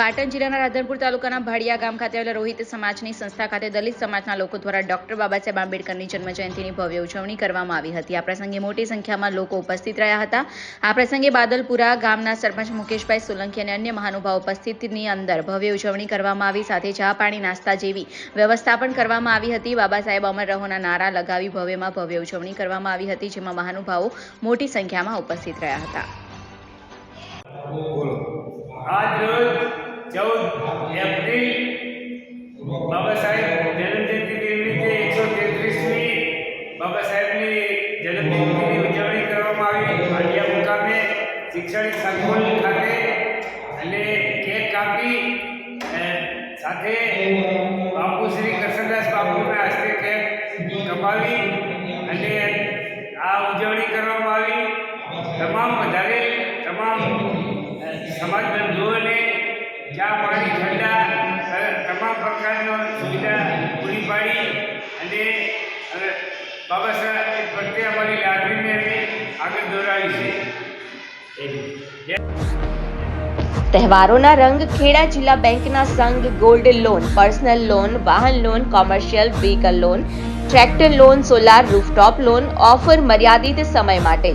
પાટણ જિલ્લાના રાધનપુર તાલુકાના ભાડિયા ગામ ખાતે આવેલા રોહિત સમાજની સંસ્થા ખાતે દલિત સમાજના લોકો દ્વારા ડોક્ટર બાબાસાહેબ આંબેડકરની જન્મજયંતિની ભવ્ય ઉજવણી કરવામાં આવી હતી. આ પ્રસંગે મોટી સંખ્યામાં લોકો ઉપસ્થિત રહ્યા હતા. આ પ્રસંગે બાદલપુરા ગામના સરપંચ મુકેશભાઈ સોલંકી અને અન્ય મહાનુભાવ ઉપસ્થિતની અંદર ભવ્ય ઉજવણી કરવામાં આવી. સાથે ચા પાણી નાસ્તા જેવી વ્યવસ્થા પણ કરવામાં આવી હતી. બાબા સાહેબ અમર રહોના નારા લગાવી ભવ્યમાં ભવ્ય ઉજવણી કરવામાં આવી હતી, જેમાં મહાનુભાવો મોટી સંખ્યામાં ઉપસ્થિત રહ્યા હતા. ચૌદ એપ્રિલ. બાબા સાહેબ, જન્મજયંતિ નિમિત્તે એકસો તેત્રીસમી બાબા સાહેબની જન્મજયંતિની ઉજવણી કરવામાં આવી. ભાડિયા મુકામે શિક્ષણ સંકુલ ખાતે અને કેક કાપી સાથે બાપુ શ્રી કૃષ્ણદાસ બાપુના હસ્તે કેક કપાવી અને આ ઉજવણી કરવામાં આવી. તમામ વધારે તમામ સમાજ બંધુઓને ચા પાણી ઠંડા તમામ પ્રકારનો સુવિધા પૂરી પાડી અને બાબા સાહેબ પ્રત્યે અમારી લાગણીને આગળ દોરાવી છે. તહેવારોના રંગ ખેડા જિલ્લા બેંકના સંઘ ગોલ્ડ લોન, પર્સનલ લોન, વાહન loan, commercial vehicle loan, tractor loan, solar rooftop loan, offer મર્યાદિત સમય માટે જ.